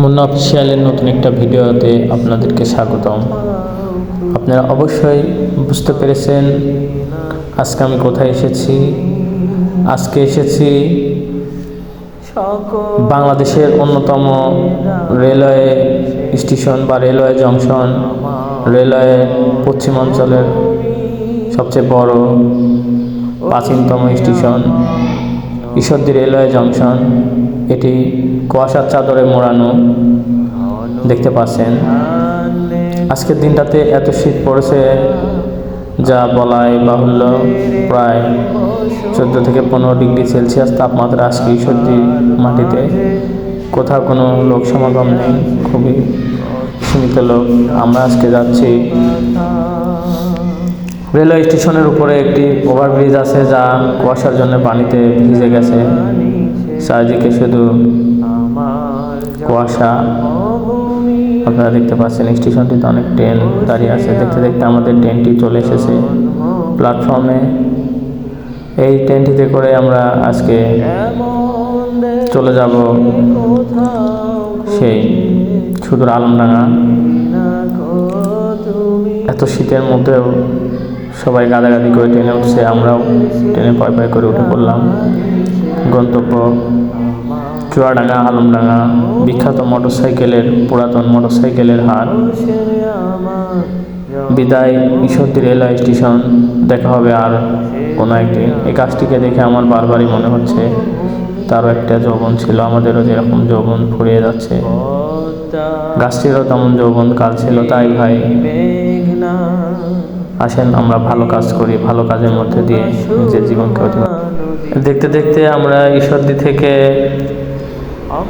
মুন্না অফিসিয়ালের নতুন একটা ভিডিওতে আপনাদেরকে স্বাগতম। আপনারা অবশ্যই বুঝতে পেরেছেন আজকে আমি কোথায় এসেছি। আজকে এসেছি বাংলাদেশের অন্যতম রেলওয়ে স্টেশন বা রেলওয়ে জংশন, রেলওয়ে পশ্চিমাঞ্চলের সবচেয়ে বড়, প্রাচীনতম স্টেশন, ঈশ্বরদী রেলওয়ে জংশন। এটি কুয়াশার চাদরে মোড়ানো দেখতে পাচ্ছেন। আজকের দিনটাতে এত শীত পড়েছে, যা বলাই বাহুল্য। প্রায় চোদ্দ থেকে পনেরো ডিগ্রি সেলসিয়াস তাপমাত্রা আজকে ঈশ্বরদী মাটিতে। কোথাও কোনো লোক সমাগম নেই, খুবই সীমিত লোক। আমরা আজকে যাচ্ছি রেলওয়ে স্টেশনের উপরে একটি ওভারব্রিজ আছে, যা কুয়াশার জন্য পানিতে ভিজে গেছে। চারিদিকে শুধু কুয়াশা। আপনারা দেখতে পাচ্ছেন স্টেশনটিতে অনেক ট্রেন দাঁড়িয়ে আছে। দেখতে দেখতে আমাদের ট্রেনটি চলে এসেছে প্ল্যাটফর্মে। এই ট্রেনটিতে করে আমরা আজকে চলে যাব সেই সুদূর আলমডাঙ্গা। এত শীতের মধ্যেও সবাই গাদাগাদি করে ট্রেনে উঠছে। আমরাও ট্রেনে পয় পয় করে উঠে পড়লাম। গন্তব্য চুয়াডাঙ্গা, আলমডাঙ্গা, বিখ্যাত মোটরসাইকেলের, পুরাতন মোটরসাইকেলের হাট বিদায় ঈশ্বরদী রেলওয়ে স্টেশন। দেখা হবে আর কোনো একদিন। এই কাজটিকে দেখে আমার বারবারই মনে হচ্ছে, তারও একটা যৌবন ছিল। আমাদেরও যেরকম যৌবন ফুরিয়ে যাচ্ছে। গাছটিরও তেমন যৌবন কাল ছিল। তাই ভাই, আসেন, আমরা ভালো কাজ করি, ভালো কাজের মধ্যে দিয়ে নিজের জীবনকে দেখতে দেখতে আমরা ঈশ্বরদী থেকে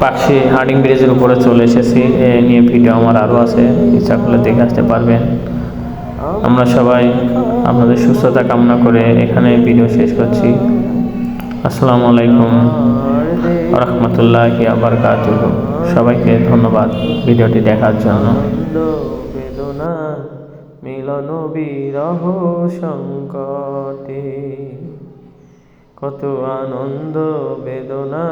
পাকশি হার্ডিং ব্রিজের উপরে চলে এসেছি। এ নিয়ে ভিডিও আমার আরও আছে। ইচ্ছা করলে দেখে আসতে পারবেন। আমরা সবাই আপনাদের সুস্থতা কামনা করে এখানে ভিডিও শেষ করছি। আসসালামু আলাইকুম রহমতুল্লাহ আবার সবাইকে ধন্যবাদ ভিডিওটি দেখার জন্য। মিলন বিরহ সংকটে কত আনন্দ, বেদনা।